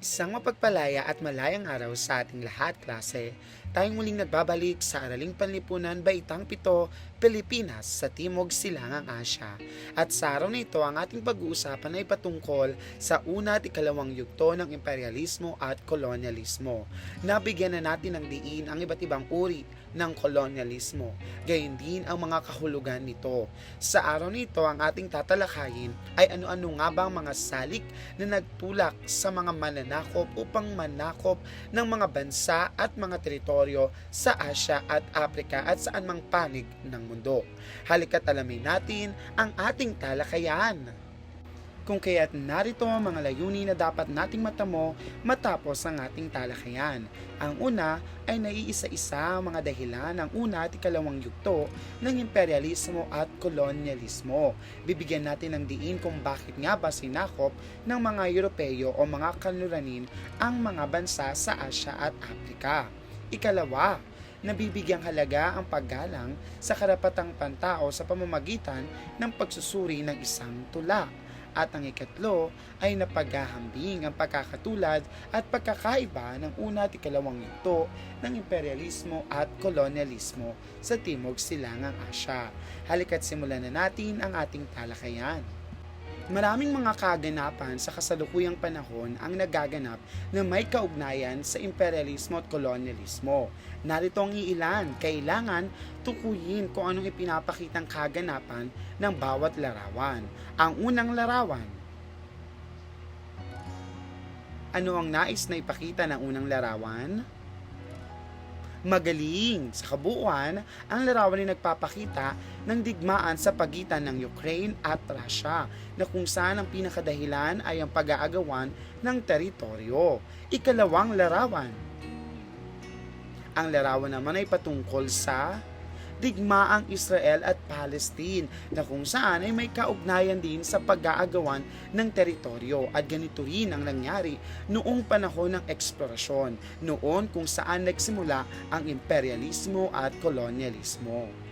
Isang mapagpalaya at malayang araw sa ating lahat, klase. Tayong muling nagbabalik sa Araling Panlipunan, Baitang Pito, Pilipinas sa Timog Silangang Asya. At sa araw na ito, ang ating pag-uusapan ay patungkol sa una at ikalawang yugto ng imperialismo at kolonyalismo. Nabigyan na natin ng diin ang iba't ibang uri ng kolonyalismo, gayon din ang mga kahulugan nito. Sa araw nito, ang ating tatalakayin ay ano-ano nga ba ang mga salik na nagtulak sa mga mananakop upang manakop ng mga bansa at mga teritoryo sa Asya at Afrika at saan mang panig ng mundo. Halika't alamin natin ang ating talakayan. Kung kaya't narito ang mga layunin na dapat nating matamo matapos ang ating talakayan. Ang una ay naiisa-isa ang mga dahilan ng una at ikalawang yugto ng imperialismo at kolonyalismo. Bibigyan natin ng diin kung bakit nga ba sinakop ng mga Europeo o mga kanluranin ang mga bansa sa Asya at Afrika. Ikalawa, nabibigyang halaga ang paggalang sa karapatang pantao sa pamamagitan ng pagsusuri ng isang tula. At ang ikatlo ay napaghahambing ang pagkakatulad at pagkakaiba ng una at ikalawang yugto ng imperialismo at kolonyalismo sa Timog Silangang Asya. Halika't simulan na natin ang ating talakayan. Maraming mga kaganapan sa kasalukuyang panahon ang nagaganap na may kaugnayan sa imperialismo at kolonyalismo. Narito ang iilan, kailangan tukuyin kung anong ipinapakitang kaganapan ng bawat larawan. Ang unang larawan, ano ang nais na ipakita ng unang larawan? Magaling! Sa kabuuan, ang larawan ay nagpapakita ng digmaan sa pagitan ng Ukraine at Russia na kung saan ang pinakadahilan ay ang pag-aagawan ng teritoryo. Ikalawang larawan. Ang larawan naman ay patungkol sa digmaang Israel at Palestine na kung saan ay may kaugnayan din sa pag-aagawan ng teritoryo at ganito rin ang nangyari noong panahon ng eksplorasyon, noon kung saan nagsimula ang imperialismo at kolonyalismo.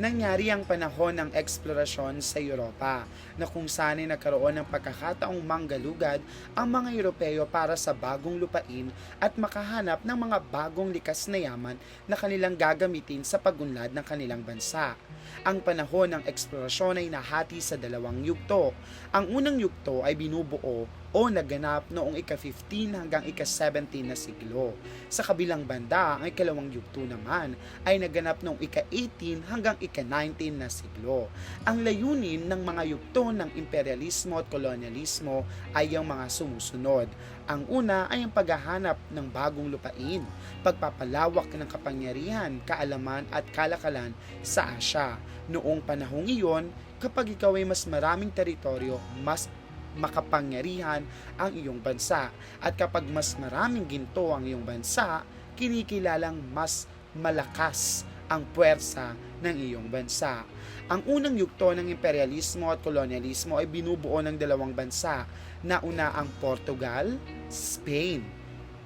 Nangyari ang panahon ng eksplorasyon sa Europa na kung saan ay nagkaroon ng pagkakataong manggalugad ang mga Europeo para sa bagong lupain at makahanap ng mga bagong likas na yaman na kanilang gagamitin sa pagunlad ng kanilang bansa. Ang panahon ng eksplorasyon ay nahati sa dalawang yugto. Ang unang yugto ay binubuo o naganap noong ika-15 hanggang ika-17 na siglo. Sa kabilang banda, ang ikalawang yugto naman ay naganap noong ika-18 hanggang ika-19 na siglo. Ang layunin ng mga yugto ng imperialismo at kolonyalismo ay ang mga sumusunod. Ang una ay ang paghahanap ng bagong lupain, pagpapalawak ng kapangyarihan, kaalaman at kalakalan sa Asya. Noong panahong iyon, kapag ikaw ay mas maraming teritoryo, mas makapangyarihan ang iyong bansa. At kapag mas maraming ginto ang iyong bansa, kinikilalang mas malakas ang puwersa ng iyong bansa. Ang unang yugto ng imperialismo at kolonyalismo ay binubuo ng dalawang bansa na una ang Portugal, Spain.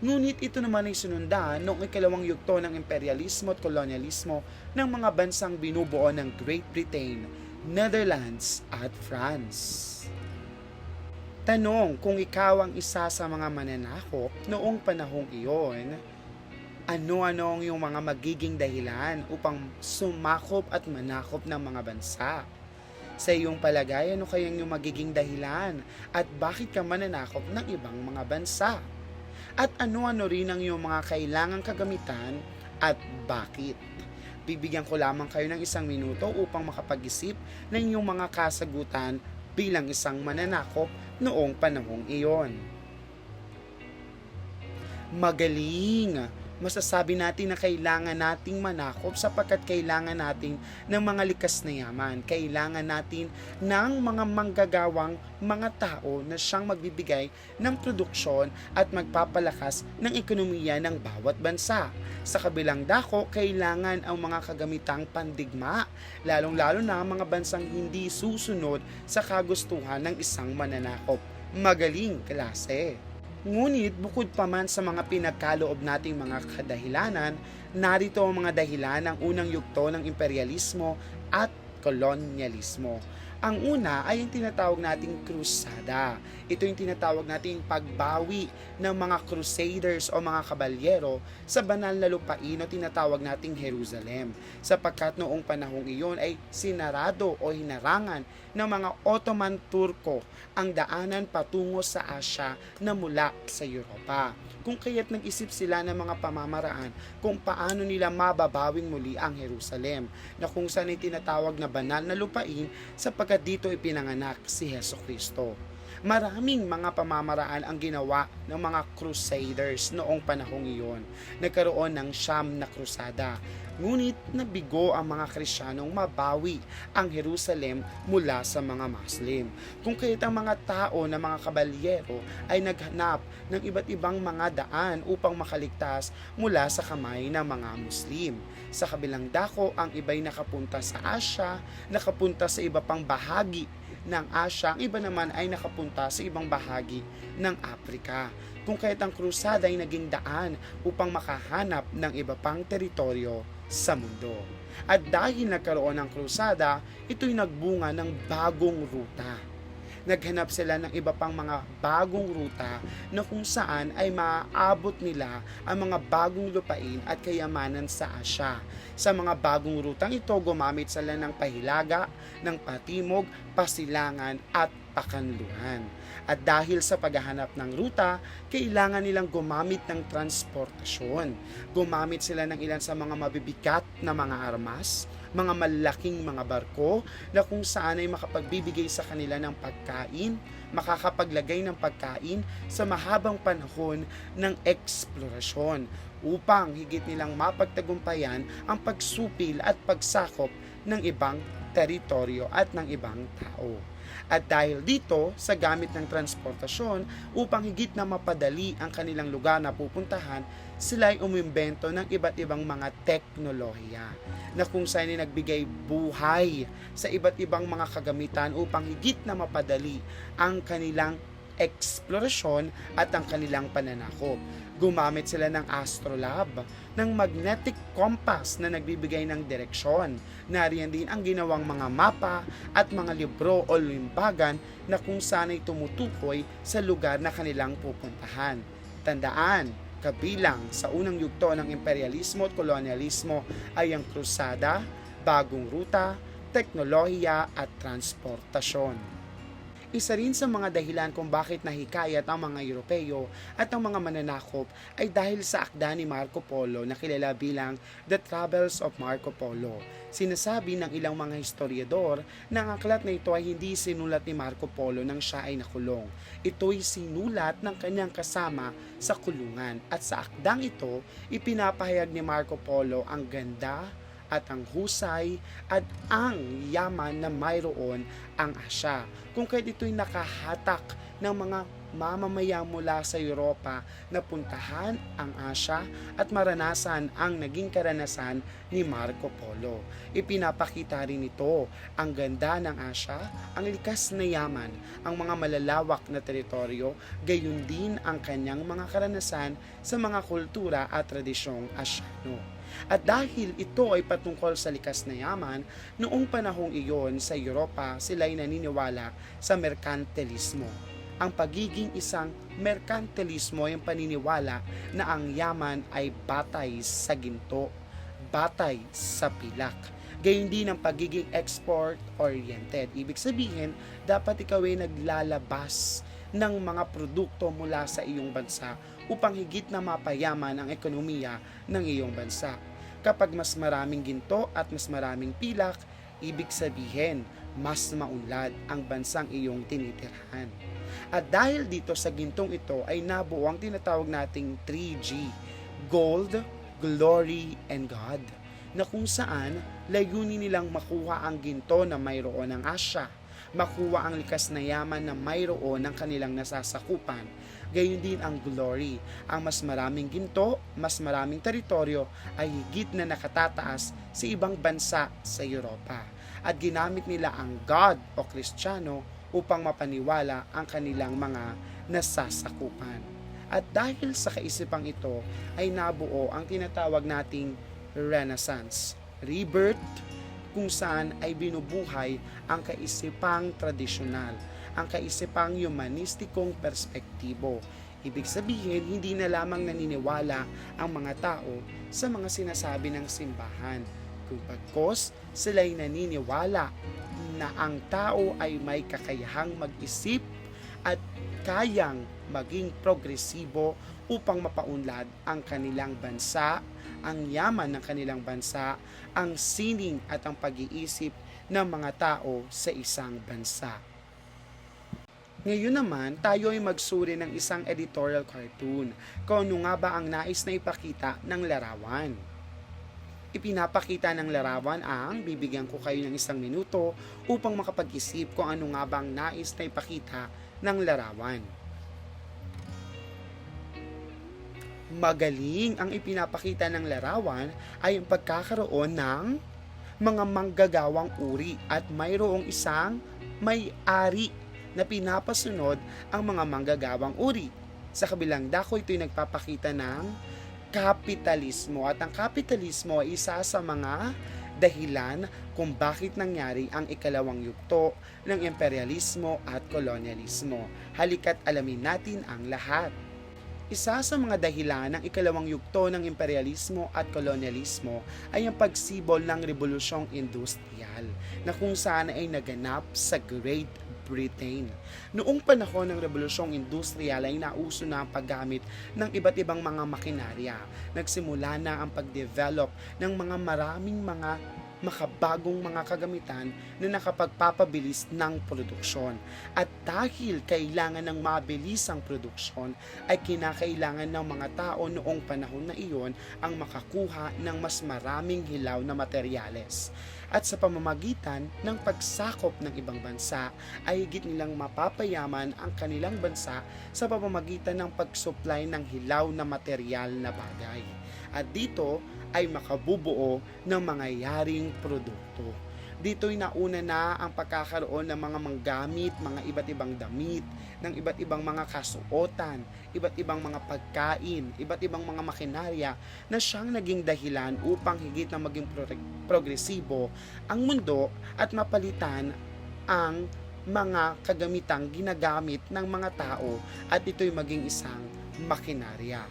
Ngunit ito naman ay sinundan noong ikalawang yugto ng imperialismo at kolonyalismo ng mga bansang binubuo ng Great Britain, Netherlands at France. Tanong kung ikaw ang isa sa mga mananakop noong panahong iyon, ano-ano ang iyong mga magiging dahilan upang sumakop at manakop ng mga bansa? Sa iyong palagay, ano kayang iyong magiging dahilan at bakit ka mananakop ng ibang mga bansa? At ano-ano rin ang iyong mga kailangang kagamitan at bakit? Bibigyan ko lamang kayo ng isang minuto upang makapag-isip ng iyong mga kasagutan bilang isang mananakop noong panahong iyon. Magaling! Masasabi natin na kailangan nating manakop sapagkat kailangan natin ng mga likas na yaman. Kailangan natin ng mga manggagawang mga tao na siyang magbibigay ng produksyon at magpapalakas ng ekonomiya ng bawat bansa. Sa kabilang dako, kailangan ang mga kagamitang pandigma, lalong-lalo na ang mga bansang hindi susunod sa kagustuhan ng isang mananakop. Magaling klase! Ngunit bukod pa man sa mga pinagkaloob nating mga kadahilanan, narito ang mga dahilan ng unang yugto ng imperialismo at kolonyalismo. Ang una ay yung tinatawag nating krusada. Ito yung tinatawag nating pagbawi ng mga crusaders o mga kabalyero sa banal na lupain o tinatawag nating Jerusalem. Sapagkat noong panahong iyon ay sinarado o hinarangan ng mga Ottoman Turko ang daanan patungo sa Asya na mula sa Europa. Kung kaya't nag-isip sila ng mga pamamaraan kung paano nila mababawing muli ang Jerusalem na kung saan ay tinatawag na banal na lupain sapagkat dito ipinanganak si Heso Kristo. Maraming mga pamamaraan ang ginawa ng mga crusaders noong panahong iyon. Nagkaroon ng siyam na krusada. Ngunit nabigo ang mga Kristiyanong mabawi ang Jerusalem mula sa mga Muslim. Kung kaya't ang mga tao na mga kabalyero ay naghanap ng iba't ibang mga daan upang makaligtas mula sa kamay ng mga Muslim. Sa kabilang dako, ang iba'y nakapunta sa Asya, nakapunta sa iba pang bahagi ng Asya, ang iba naman ay nakapunta sa ibang bahagi ng Afrika. Kung kaya't ang krusada ay naging daan upang makahanap ng iba pang teritoryo sa mundo. At dahil nagkaroon ng krusada, ito'y nagbunga ng bagong ruta. Naghanap sila ng iba pang mga bagong ruta na kung saan ay maaabot nila ang mga bagong lupain at kayamanan sa Asya. Sa mga bagong rutang ito, gumamit sila ng pahilaga, ng patimog, pasilangan at pakanluhan. At dahil sa paghahanap ng ruta, kailangan nilang gumamit ng transportasyon. Gumamit sila ng ilan sa mga mabibigat na mga armas, mga malaking mga barko na kung saan ay makapagbibigay sa kanila ng pagkain, makakapaglagay ng pagkain sa mahabang panahon ng eksplorasyon upang higit nilang mapagtagumpayan ang pagsupil at pagsakop ng ibang teritoryo at ng ibang tao. At dahil dito, sa gamit ng transportasyon, upang higit na mapadali ang kanilang lugar na pupuntahan, sila ay umimbento ng iba't ibang mga teknolohiya na kung saan ay nagbigay buhay sa iba't ibang mga kagamitan upang higit na mapadali ang kanilang eksplorasyon at ang kanilang pananakop. Gumamit sila ng astrolab, ng magnetic compass na nagbibigay ng direksyon. Nariyan din ang ginawang mga mapa at mga libro o limbagan na kung saan ay tumutukoy sa lugar na kanilang pupuntahan. Tandaan, kabilang sa unang yugto ng imperialismo at kolonyalismo ay ang krusada, bagong ruta, teknolohiya at transportasyon. Isa rin sa mga dahilan kung bakit nahikayat ang mga Europeo at ang mga mananakop ay dahil sa akda ni Marco Polo na kilala bilang The Travels of Marco Polo. Sinasabi ng ilang mga historiador na ang aklat na ito ay hindi sinulat ni Marco Polo nang siya ay nakulong. Ito'y sinulat ng kanyang kasama sa kulungan at sa akdang ito ipinapahayag ni Marco Polo ang ganda, at ang husay at ang yaman na mayroon ang Asya. Kung kaya't ito'y nakahatak ng mga mamamayan mula sa Europa na puntahan ang Asya at maranasan ang naging karanasan ni Marco Polo. Ipinapakita rin ito ang ganda ng Asya, ang likas na yaman, ang mga malalawak na teritoryo, gayon din ang kanyang mga karanasan sa mga kultura at tradisyong Asyano. At dahil ito ay patungkol sa likas na yaman, noong panahong iyon sa Europa sila ay naniniwala sa merkantilismo. Ang pagiging isang merkantilismo ay ang paniniwala na ang yaman ay batay sa ginto, batay sa pilak. Gayun din ang pagiging export-oriented. Ibig sabihin, dapat ikaw ay naglalabas ng mga produkto mula sa iyong bansa upang higit na mapayaman ang ekonomiya ng iyong bansa. Kapag mas maraming ginto at mas maraming pilak, ibig sabihin mas maunlad ang bansang iyong tinitirahan. At dahil dito sa gintong ito ay nabuo ang tinatawag nating 3G, Gold, Glory, and God, na kung saan layunin nilang makuha ang ginto na mayroon ng Asya, makuha ang likas na yaman na mayroon ng kanilang nasasakupan, gayon din ang glory. Ang mas maraming ginto, mas maraming teritoryo ay higit na nakatataas sa ibang bansa sa Europa. At ginamit nila ang God o Kristiyano upang mapaniwala ang kanilang mga nasasakupan. At dahil sa kaisipang ito ay nabuo ang tinatawag nating Renaissance, rebirth, kung saan ay binubuhay ang kaisipang tradisyonal, ang kaisipang humanistikong perspektibo. Ibig sabihin, hindi na lamang naniniwala ang mga tao sa mga sinasabi ng simbahan, pagkos sila'y naniniwala na ang tao ay may kakayahang mag-isip at kayang maging progresibo upang mapaunlad ang kanilang bansa, ang yaman ng kanilang bansa, ang sining at ang pag-iisip ng mga tao sa isang bansa. Ngayon naman, tayo ay magsuri ng isang editorial cartoon kung ano nga ba ang nais na ipakita ng larawan. Ipinapakita ng larawan ang bibigyan ko kayo ng isang minuto upang makapag-isip kung ano nga ba ang nais na ipakita ng larawan. Magaling ang ipinapakita ng larawan ay ang pagkakaroon ng mga manggagawang uri at mayroong isang may-ari na pinapasunod ang mga manggagawang uri. Sa kabilang dako, ito'y nagpapakita ng kapitalismo. At ang kapitalismo ay isa sa mga dahilan kung bakit nangyari ang ikalawang yugto ng imperialismo at kolonyalismo. Halika't alamin natin ang lahat. Isa sa mga dahilan ng ikalawang yugto ng imperialismo at kolonyalismo ay ang pagsibol ng Rebolusyong Industrial na kung saan ay naganap sa Great Britain. Noong panahon ng Rebolusyong Industrial ay nauso na ang paggamit ng iba't ibang mga makinarya. Nagsimula na ang pagdevelop ng mga maraming mga makabagong mga kagamitan na nakapagpapabilis ng produksyon. At dahil kailangan ng mabilisang produksyon, ay kinakailangan ng mga tao noong panahon na iyon ang makakuha ng mas maraming hilaw na materyales. At sa pamamagitan ng pagsakop ng ibang bansa, ay higit nilang mapapayaman ang kanilang bansa sa pamamagitan ng pagsupply ng hilaw na material na bagay. At dito, ay makabubuo ng mga yaring produkto. Dito'y nauna na ang pagkakaroon ng mga manggamit, mga iba't ibang damit, ng iba't ibang mga kasuotan, iba't ibang mga pagkain, iba't ibang mga makinarya na siyang naging dahilan upang higit na maging pro- progresibo ang mundo at mapalitan ang mga kagamitang ginagamit ng mga tao at ito'y maging isang makinarya.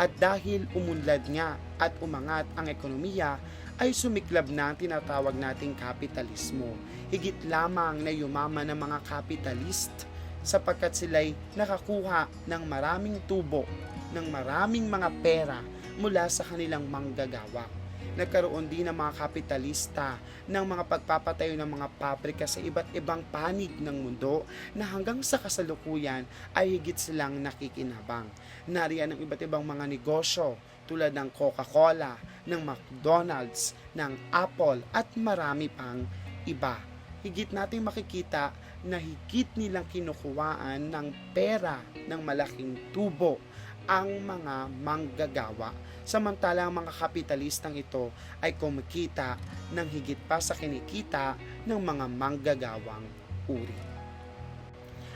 At dahil umunlad nga at umangat ang ekonomiya, ay sumiklab na ang tinatawag nating kapitalismo. Higit lamang na yumaman ng mga kapitalist sapagkat sila'y nakakuha ng maraming tubo, ng maraming mga pera mula sa kanilang manggagawa. Nagkaroon din ng mga kapitalista ng mga pagpapatayo ng mga pabrika sa iba't ibang panig ng mundo na hanggang sa kasalukuyan ay higit silang nakikinabang. Nariyan ang iba't ibang mga negosyo tulad ng Coca-Cola, ng McDonald's, ng Apple at marami pang iba. Higit nating makikita na higit nilang kinukuhaan ng pera ng malaking tubo ang mga manggagawa samantalang ang mga kapitalistang ito ay kumikita ng higit pa sa kinikita ng mga manggagawang uri.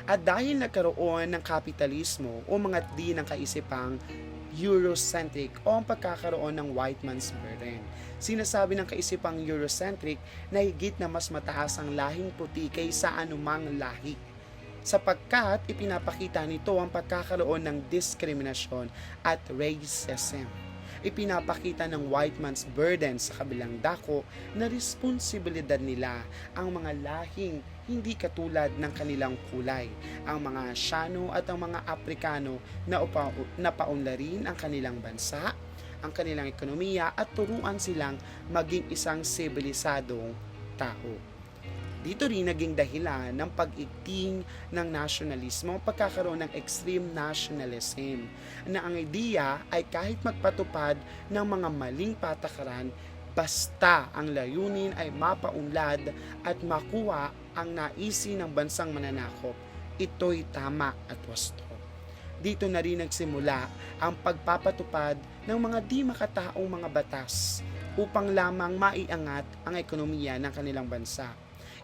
At dahil nagkaroon ng kapitalismo o mga di ng kaisipang Eurocentric o ang pagkakaroon ng white man's burden. Sinasabi ng kaisipang Eurocentric na higit na mas mataas ang lahing puti kaysa anumang lahi sapagkat ipinapakita nito ang pagkakaroon ng diskriminasyon at racism. Ipinapakita ng white man's burden sa kabilang dako na responsibilidad nila ang mga lahing hindi katulad ng kanilang kulay, ang mga Asyano at ang mga Aprikano na, upa, na paunlarin ang kanilang bansa, ang kanilang ekonomiya at turuan silang maging isang sibilisadong tao. Dito rin naging dahilan ng pag-igting ng nationalismo ang pagkakaroon ng extreme nationalism na ang ideya ay kahit magpatupad ng mga maling patakaran basta ang layunin ay mapaunlad at makuha ang naisi ng bansang mananakop, ito'y tama at wasto. Dito na rin nagsimula ang pagpapatupad ng mga di makataong mga batas upang lamang maiangat ang ekonomiya ng kanilang bansa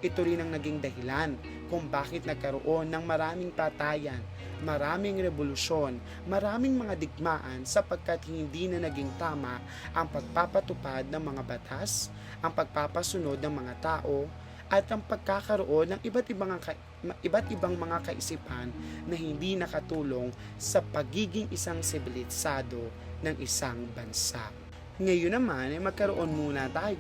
ito rin ang naging dahilan kung bakit nagkaroon ng maraming patayan, maraming revolusyon, maraming mga digmaan sapagkat hindi na naging tama ang pagpapatupad ng mga batas, ang pagpapasunod ng mga tao, at ang pagkakaroon ng iba't ibang iba't ibang mga kaisipan na hindi nakatulong sa pagiging isang sibilisado ng isang bansa. Ngayon naman ay magkaroon muna tayo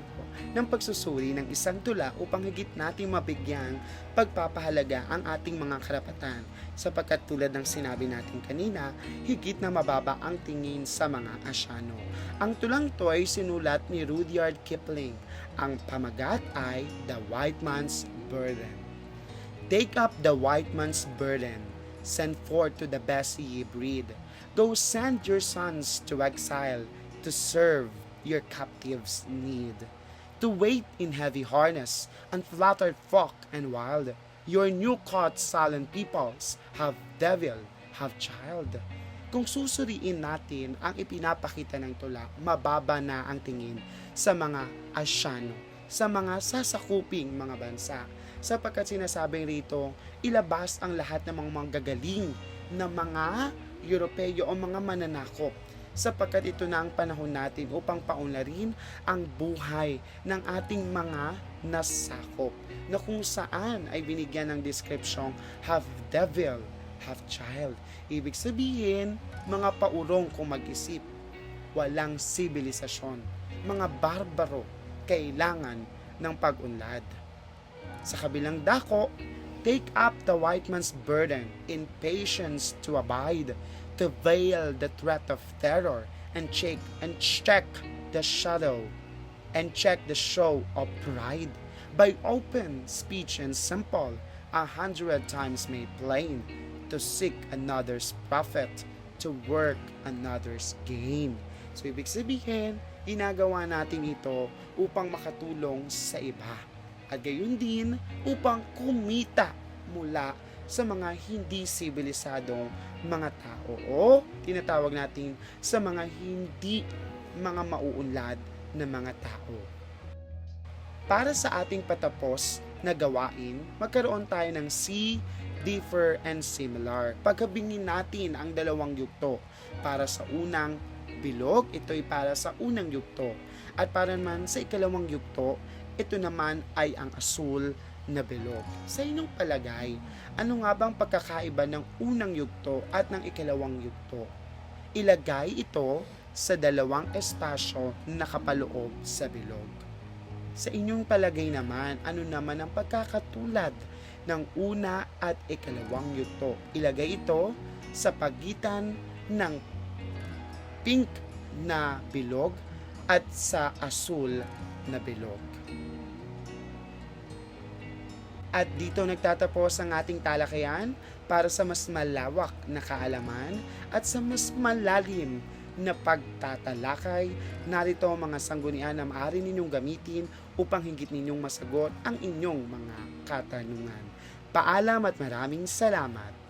ng pagsusuri ng isang tula upang higit nating mabigyang pagpapahalaga ang ating mga karapatan sapagkat tulad ng sinabi natin kanina, higit na mababa ang tingin sa mga Asyano. Ang tulang to ay sinulat ni Rudyard Kipling. Ang pamagat ay The White Man's Burden. Take up the white man's burden, send forth to the best ye breed. Go send your sons to exile to serve your captives' need. To wait in heavy harness, unflattered folk and wild. Your new caught silent peoples have devil, have child. Kung susuriin natin ang ipinapakita ng tula, mababa na ang tingin sa mga Asyano, sa mga sasakuping mga bansa sapagkat sinasabing rito, ilabas ang lahat ng mga manggagaling na mga Europeo o mga mananakop sapagkat ito na ang panahon natin upang paunlarin ang buhay ng ating mga nasakop na kung saan ay binigyan ng description have devil, have child. Ibig sabihin, mga paurong kung mag-isip, walang sibilisasyon, mga barbaro, kailangan ng pag-unlad. Sa kabilang dako, take up the white man's burden in patience to abide, to veil the threat of terror, and check and check the shadow, and check the show of pride. By open speech and simple, a hundred times made plain, to seek another's profit, to work another's gain. So, ibig sabihin, ginagawa natin ito upang makatulong sa iba at gayon din upang kumita mula sa mga hindi sibilisadong mga tao o tinatawag natin sa mga hindi mga mauunlad na mga tao. Para sa ating patapos na gawain, magkaroon tayo ng see, differ, and similar. Pagkabingin natin ang dalawang yugto. Para sa unang bilog, ito'y para sa unang yugto. At para naman sa ikalawang yugto, ito naman ay ang asul na bilog. Sa inyong palagay, ano nga bang pagkakaiba ng unang yugto at ng ikalawang yugto? Ilagay ito sa dalawang espasyo na nakapaloob sa bilog. Sa inyong palagay naman, ano naman ang pagkakatulad ng una at ikalawang yugto? Ilagay ito sa pagitan ng pink na bilog at sa asul na bilog. At dito nagtatapos ang ating talakayan para sa mas malawak na kaalaman at sa mas malalim na pagtatalakay. Narito ang mga sanggunian na maaari ninyong gamitin upang higit ninyong masagot ang inyong mga katanungan. Paalam at maraming salamat.